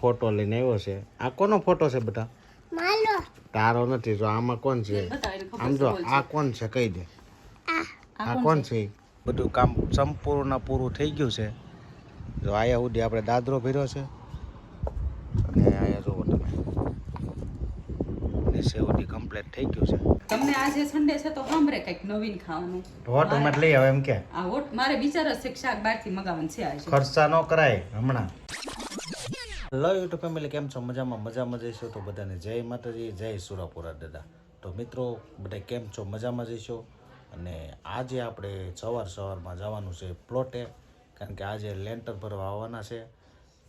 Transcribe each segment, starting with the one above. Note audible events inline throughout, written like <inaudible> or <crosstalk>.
Photo લઈને આવ્યો છે. આ કોનો ફોટો છે બધા? તારો નથી જો આમાં કોણ છે? આમ જો આ કોણ છે? કહી દે. આ. કોણ છે? બધું કામ સંપૂર્ણ પૂરું થઈ ગયું છે. જો આયા સુધી આપણે દાદરો ભર્યો છે. અને આયા જુઓ તમે. સેવડી સુધી કમ્પ્લીટ થઈ ગયું છે. તમને આજે સન્ડે છે તો સાંભળે કંઈક નવીન ખાવાનું. હોટ મત લઈ આવે એમ કે. આ હોટ મારે વિચાર શિક્ષક છે શાક બહારથી મગાવવાનું છે આજે. ખર્ચા ન કરાય હમણાં. હેલો યુટ્યુબ ફેમિલી કેમ છો? મજામાં મજામાં જઈશું તો બધાને જય માતાજી, જય સુરાપુરા દાદા. તો મિત્રો, બધા કેમ છો? મજામાં જઈશો? અને આજે આપણે સવાર સવારમાં જવાનું છે પ્લોટે, કારણ કે આજે લેન્ટર ભરવા આવવાના છે.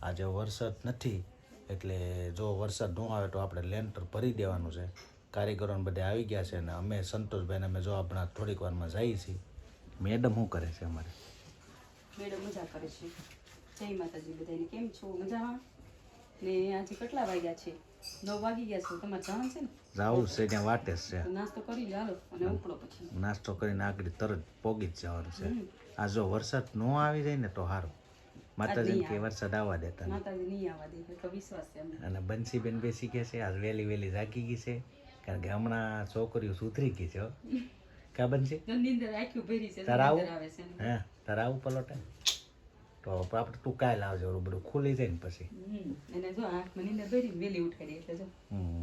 આજે વરસાદ નથી, એટલે જો વરસાદ ન આવે તો આપણે લેન્ટર ભરી દેવાનું છે. કારીગરોને બધે આવી ગયા છે અને અમે સંતોષભાઈને અમે જો આપણા થોડીક વારમાં જઈએ છીએ. મેડમ શું કરે છે અમારે? મેડમ મજા કરે છે. જય માતાજી બધાને. કેમ છો? મજામાં? ને આજે કેટલા વાગ્યા છે? નવ વાગી ગયા છે. તમારે જવાનું છે ને? જાવું છે ત્યાં વાટે છે. નાસ્તો કરી લો હાલો અને ઉપડો પછી. નાસ્તો કરીને આગળ તરત પોગી જ જવાનું છે. આ જો વરસાદ ન આવી જાય ને તો સારું માતાજી કે વરસાદ આવવા દેતા માતાજી નહીં આવવા દે એટલો વિશ્વાસ છે અને બંસીબેન બેસી ગયા છે આજ વહેલી વહેલી જાગી ગઈ છે. કારણ કે હમણાં છોકરીઓ સુધરી ગઈ છે હો. <laughs> કા બનશે તારે આવે? હા તારે આવું પલોટે? તો આપણે તું કાલે આવજો રૂબરૂ બધું ખુલી જાય ને પછી. અને જો આંખમાં ને ભરી વેલી ઉઠાડી એટલે જો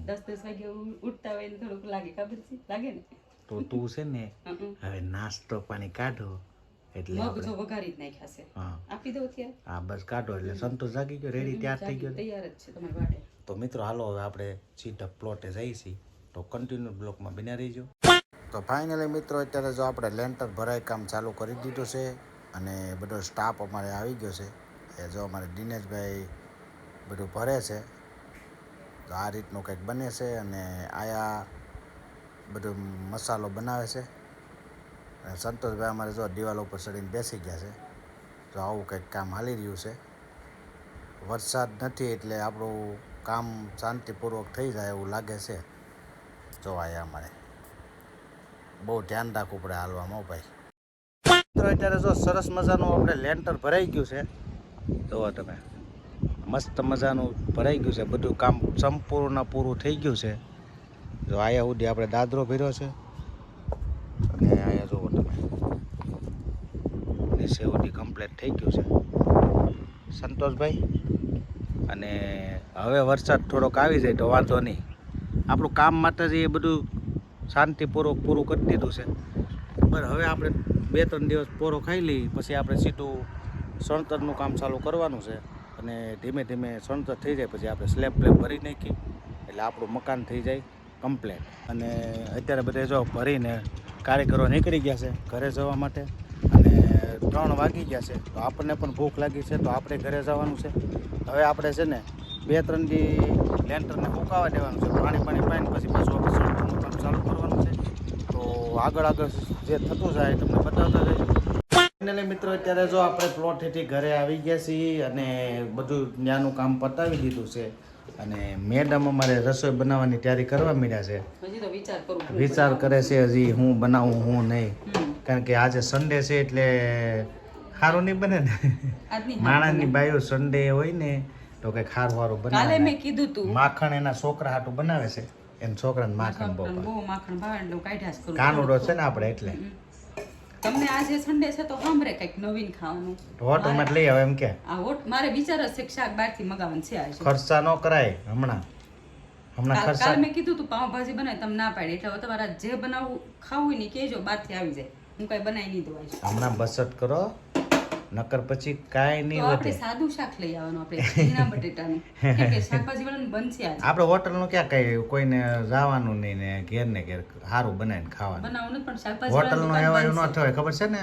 દસ દસ વાગે ઉઠતા હોય ને થોડુંક લાગે ખબર છે? લાગે ને? તો તું છે ને હવે નાસ્તો પાણી કાઢો એટલે મગ જો વઘારી જ નાખ્યા છે. આપી દઉં ત્યાં હા બસ કાઢો એટલે સંતોષ જાગી ગયો રેડી તૈયાર થઈ ગયો તૈયાર જ છે તમારી વાટે તો મિત્રો હાલો હવે આપણે સીધા પ્લોટે જઈએ છીએ. તો કન્ટિન્યુ બ્લોકમાં બિના રહીજો. તો ફાઇનલી મિત્રો અત્યારે જો આપણે લેન્ટર ભરાય કામ ચાલુ કરી દીધું છે અને બધો સ્ટાફ અમારે આવી ગયો છે. એ જો અમારે દિનેશભાઈ બધું ભરે છે. તો આ રીતનું કંઈક બને છે અને આયા બધું મસાલો બનાવે છે. અને સંતોષભાઈ અમારે જો દિવાલ ઉપર ચડીને બેસી ગયા છે. તો આવું કંઈક કામ હાલી રહ્યું છે. વરસાદ નથી એટલે આપણું કામ શાંતિપૂર્વક થઈ જાય એવું લાગે છે. જો આયા અમારે. બહુ ધ્યાન રાખવું પડે હાલવામાં ભાઈ. મિત્રો, અત્યારે જો સરસ મજાનું આપણે લેન્ટર ભરાઈ ગયું છે. જુઓ તમે. મસ્ત મજાનું ભરાઈ ગયું છે બધું કામ સંપૂર્ણ પૂરું થઈ ગયું છે. જો આયા સુધી આપણે દાદરો ભર્યો છે. અને આયા જુઓ તમે. નીચે સુધી કમ્પ્લીટ થઈ ગયું છે. સંતોષભાઈ, અને હવે વરસાદ થોડોક આવી જાય તો વાંધો નહીં. આપણું કામ માટે જે બધું શાંતિપૂર્વક પૂરું કરી દીધું છે. પણ હવે આપણે બે ત્રણ દિવસ પોરો ખાઈ લઈ, પછી આપણે સીધું સણતરનું કામ ચાલુ કરવાનું છે. અને ધીમે ધીમે સણતર થઈ જાય, પછી આપણે સ્લેબ પ્લેબ ભરી નાખી, એટલે આપણું મકાન થઈ જાય કમ્પ્લેટ. અને અત્યારે બધે જો ભરીને કારીગરો નીકળી ગયા છે ઘરે જવા માટે, અને ત્રણ વાગી ગયા છે, તો આપણને પણ ભૂખ લાગી છે, તો આપણે ઘરે જવાનું છે. હવે આપણે છે ને બે ત્રણ દી લેન્ટરને ફૂંકાવા દેવાનું છે પાણી પાણી પાઈને, પછી પાછું ચાલુ તો આગળ આગળ જે થતું જાય તમને બતાવતા જઈશું ફાઇનલી મિત્રો અત્યારે જો આપણે પ્લોટ હેઠી ઘરે આવી ગયા છીએ અને બધું ત્યાંનું કામ પતાવી દીધું છે. અને મેડમ અમારે રસોઈ બનાવવાની તૈયારી કરવા માંડ્યા છે. વિચાર કરું છે. હજી હું બનાવું હું નહીં. કારણ કે આજે સન્ડે છે એટલે સારું નહીં બને ને. માણસની બાયો સન્ડે હોય ને તો કે ખારું વારું બનાવે. મેં કીધું માખણ એના છોકરા હાટું બનાવે છે. એમ છોકરાને માખણ બહુ બહુ માખણ ભાવે એટલે કાઢ્યા જ કરું. કાનુડો છે ને આપણે એટલે. તમને આજે સન્ડે છે તો સાંભળે કંઈક નવીન ખાવાનું. હોટ જ લઈ આવે એમ કે. આ હોટ મારે વિચાર છે કે શાક બહારથી મગાવવાનું છે આજે. ખર્ચા ન કરાય હમણાં. હમણાં ખર્ચા કાલે મેં કીધું તું પાવભાજી બનાવી તમે ના પાડી. એટલે તમારા જે બનાવવું ખાવું ને કહેજો બહારથી આવી જાય. હું કઈ બનાવી નહીં દઉં હમણાં બચત કરો. નકર પછી કાંઈ નહીં નહીં આપણે વધે. સાદું શાક લઈ આવવાનું આપણે ઝીણા બટેટાનું. કે શાકભાજી વાળાનું બનશે આજે. આપણે હોટલનું ક્યાં કઈ કોઈને જવાનું નહીં ને ઘેર ને ઘેર સારું બનાવીને ખાવાનું. બનાવવાનું પણ શાકભાજી હોટલનું એવાયું એવા એવું ન થવાય ખબર છે ને?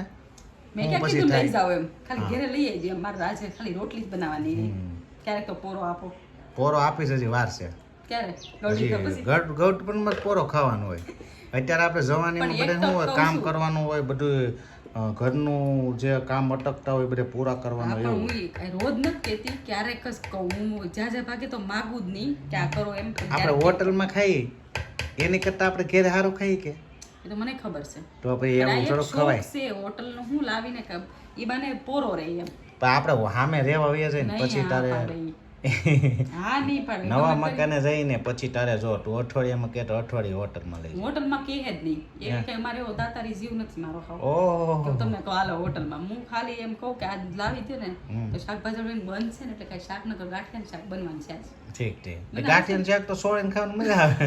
મેં ક્યાં કીધું લઈ જાવ એમ. ખાલી ઘરે લઈ આવજે. મારે આજે ખાલી રોટલી જ બનાવવાની ક્યારેક તો પોરો આપો. પોરો આપીશ હજી વાર છે. ગઢ પણ પોરો ખાવાનો હોય. અત્યારે આપણે જવાની બધે શું હોય? કામ કરવાનું હોય બધું ઘરનું જે કામ અટકતા હોય બધે પૂરા કરવાના એવું રોજ નથી કહેતી ક્યારેક જ કહું. હું જ્યાં જ્યાં ભાગે તો માગું જ નહીં કે આ કરો એમ આપણે હોટલમાં ખાઈએ. એની કરતાં આપણે ઘેર સારું ખાઈએ કે? એ તો મને ખબર છે. તો ભાઈ એમ થોડુંક ખવાય. છે હોટલનું હું લાવીને ઈ બાને પોરો રહે એમ. આપણે સામે રહેવા વયા છે ને પછી તારે. હા નહીં પાડે નવા મકાને જઈને પછી તારે જો તું અઠવાડિયામાં કે તો અઠવાડિયે હોટલમાં લઈ હોટલમાં કહે જ નહીં. એ કે મારે એવો દાતારી જીવ નથી મારો ખાવ ઓહો. કે કહો હાલો હોટલમાં. હું ખાલી એમ કહું કે લાવી દે ને તો શાકભાજી બંધ છે ને એટલે કઈ શાક ન તો શાક બનવાનું છે ઠીક ઠીક. ગાંઠિયાનું શાક તો સોળીને ખાવાનું મજા આવે.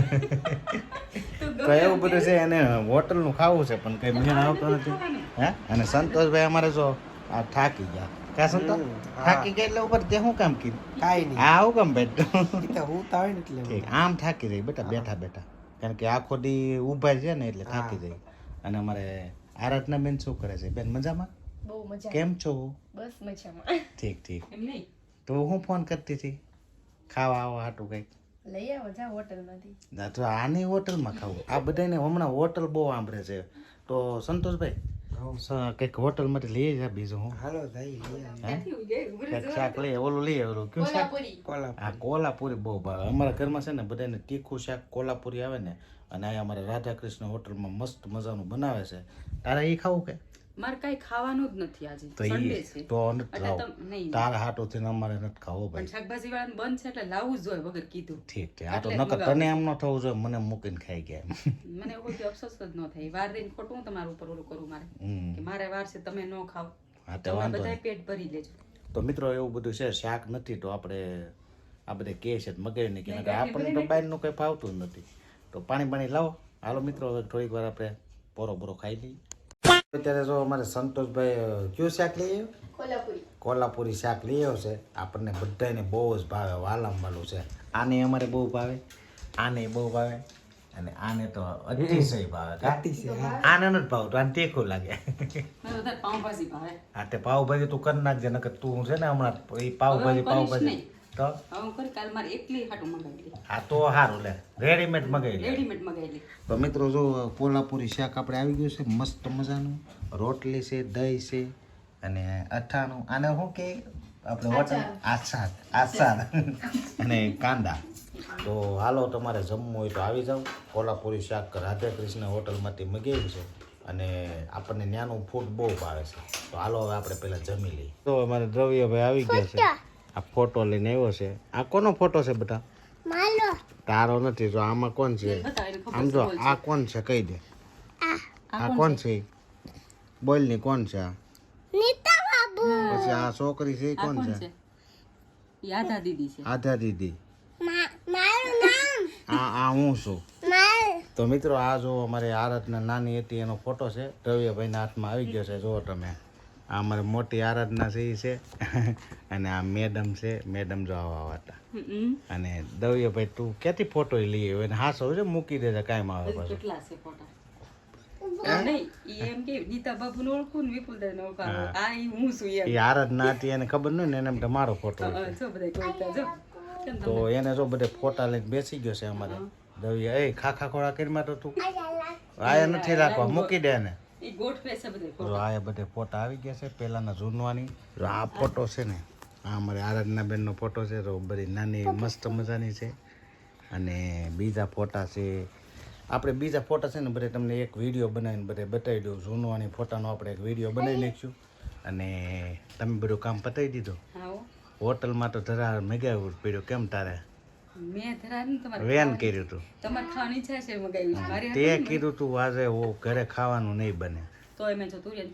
તો એવું બધું છે એને હોટલનું ખાવું છે પણ કઈ મેળ આવતો નથી હે? અને સંતોષભાઈ અમારે જો આ થાકી ગયા. કા સંતો? થાકી ગયા એટલે ઉપર તે શું કામ કીધું કાઈ નહીં. આ હું કામ બેઠો. તો હું તો આવે ને એટલે આમ થાકી જાય બેટા બેઠા બેઠા. કારણ કે આખો દી ઊભા છે ને એટલે થાકી જાય. અને અમારે આરાધના બેન શું કરે છે? બેન મજામાં? બહુ મજા કેમ છો? બસ મજામાં. ઠીક ઠીક. તો હું ફોન કરતી હતી? ખાવા આવો હાટું કંઈક. લઈ આવો જા હોટલમાંથી. ના તો આની હોટલમાં ખાવું. આ બધાને હમણાં હોટલ બહુ આંભરે છે. તો સંતોષભાઈ કંઈક હોટલમાંથી લઈ જા બીજું હું. હાલો લઈ શાક લઈએ ઓલું લઈએ ઓલું કયું શાક? આ કોલાપુરી. બહુ ભાવે. અમારા ઘરમાં છે ને બધાને તીખું શાક કોલાપુરી આવે ને અને અહીંયા અમારે રાધાકૃષ્ણ હોટલમાં મસ્ત મજાનું બનાવે છે. તારે એ ખાવું કે? મારે કઈ ખાવાનું જ નથી આજે. તો સન્ડે છે. તો નહીં તારા હાટો અમારે નથી ખાવો પણ શાકભાજી વાળાને બંધ છે એટલે લાવવું જ જોઈએ વગર કીધું. ઠીક છે. આ તો નકર તને એમ ન થવું જોઈએ મને મૂકીને ખાઈ ગયા. મને એવું કોઈ અફસોસ જ ન થાય. વાર દઈને ખોટું તમારા ઉપર ઓલું કરું મારે. કે મારે વાર છે તમે ન ખાવ હા તો વાંધો નહીં. પેટ ભરી લેજો. તો મિત્રો એવું બધું છે શાક નથી તો આપણે આ બધે કે છે તો કે આપણને તો બહારનું કંઈ ફાવતું જ નથી. તો પાણી પાણી લાવો. હાલો મિત્રો હવે થોડીક વાર આપણે પોરો બોરો ખાઈ લઈએ. અત્યારે જો અમારે સંતોષભાઈ કયું શાક લઈ આવ્યો? કોલ્હાપુરી. કોલ્હાપુરી શાક લઈ આવ્યો છે. આપણને બધાને બહુ જ ભાવે વાલમ વાલું છે. આને અમારે બહુ ભાવે આને બહુ ભાવે અને આને તો અતિશય ભાવે. હા. આને નથી ભાવતો આને તીખું લાગે. પાઉભાજી ભાવે. આ તે પાવભાજી તું કરી નાખજે નકર તું છે ને હમણાં એ પાવભાજી પાવભાજી નહીં. તો? હું કરી કાલ મારે એકલી હાટું મંગાવી આ તો સારું લે. રેડીમેડ મગાવી રેડીમેડ મંગાવી લે. તો મિત્રો જો કોલ્હાપુરી શાક આપણે આવી ગયું છે મસ્ત મજાનું. રોટલી છે દહીં છે અને અઠાણું આને શું કે? આપણે હોટલ? આસાદ આસાદ અને કાંદા. તો હાલો તમારે જમવું હોય તો આવી જાઓ. કોલ્હાપુરી શાક રાધે કૃષ્ણ હોટલમાંથી મગાવ્યું છે અને આપણને ત્યાંનું ફૂડ બહુ ભાવે છે. તો હાલો હવે આપણે પહેલાં જમી લઈએ. તો અમારે દ્રવ્યભાઈ આવી ગયા છે. આ ફોટો લઈને આવ્યો છે. આ કોનો ફોટો છે બધા? તારો નથી જો આમાં કોણ છે? આમ જો આ કોણ છે? કહી દે. આ. કોણ છે? બોલની કોણ છે આ? પછી આ છોકરી છે એ કોણ છે? આધા દીદી છે. આધા દીદી. આ આ હું છું? તો મિત્રો આ જો અમારી આરતના નાની હતી એનો ફોટો છે. દ્રવ્યભાઈના હાથમાં આવી ગયો છે જુઓ તમે. આ અમારે મોટી આરાધના છે એ છે. <laughs> અને આ મેડમ છે મેડમ જો આવા હતા. અને અને ભાઈ તું ક્યાંથી ફોટો લઈ આવ્યો? એને હાસો છે મૂકી દેજે કાંઈ આવે પાછું. કેટલા છે ફોટા આ હું હા, તો એને જો બધે ફોટા લઈને બેસી ગયો છે અમારે. દવિયા એ ખાખા ખોળા કરીમાં તો તું? આયા નથી રાખવા મૂકી દે ને ઈ ગોઠવે છે બધે જો આયા બધે ફોટા આવી ગયા છે પહેલાના જૂનવાની આ ફોટો છે ને આ અમારે આરાધના બેનનો ફોટો છે તો બધી નાની મસ્ત મજાની છે. અને બીજા ફોટા છે આપણે બીજા ફોટા છે ને બધે તમને એક વીડિયો બનાવીને બધે બતાવી દઉં. જૂનવાની ફોટાનો આપણે એક વીડિયો બનાવી નાખીશું અને તમે બધું કામ પતાવી દીધું? હોટલમાં તો ધરા મેગાવું પડ્યું કેમ તારે? વેન કર્યું તું. તમારે ખાવાની ઈચ્છા છે મગાવ્યું તે કીધું તું આજે ઓ ઘરે ખાવાનું નહીં બને. તો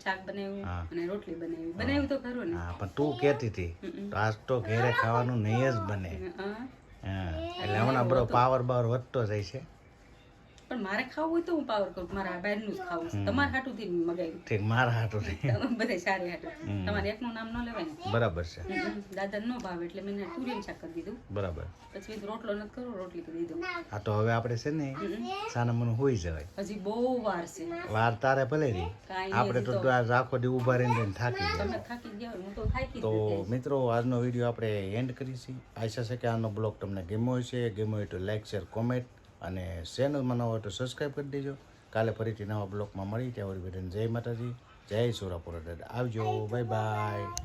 શાક બનાવ્યું હા. અને રોટલી બનાવી. બનાવ્યું તો ખરું ને. હા પણ તું કહેતી હતી આજ તો ઘરે ખાવાનું નહીં જ બને. હા. એટલે હમણાં બધો પાવર બાવર વધતો જાય છે. પણ મારે ખાવું હોય તો હું પાવર કરું મારા બહારનું જ ખાવું છે. તમારે હાટુથી મગાવ્યું. ઠીક મારા હાટું નહીં બધા સારી હાટું તમારે એકનું નામ ન લેવાય ને? બરાબર છે. દાદા નો ભાવ એટલે મેં તુરિયન શાક કરી દીધું. બરાબર. પછી રોટલો નથી કરવો રોટલી કરી દીધું. આ તો હવે આપણે છે ને સાના મને હોઈ જવાય. હજી બહુ વાર છે. વાર તારે ભલે રહી. આપણે તો રાખો દી ઊભા રહીને થાકી તમે થાકી ગયા હું તો થાકી તો મિત્રો આજનો વીડિયો આપણે એન્ડ કરીશું. આશા છે કે આનો બ્લોગ તમને ગમ્યો હશે. ગમ્યો હોય તો લાઈક શેર કોમેન્ટ અને ચેનલમાં નવો હોય તો સબસ્ક્રાઈબ કરી દેજો. કાલે ફરીથી નવા બ્લોગમાં મળી ત્યાં વળી જય માતાજી. જય સુરાપુરા આવજો. Bye bye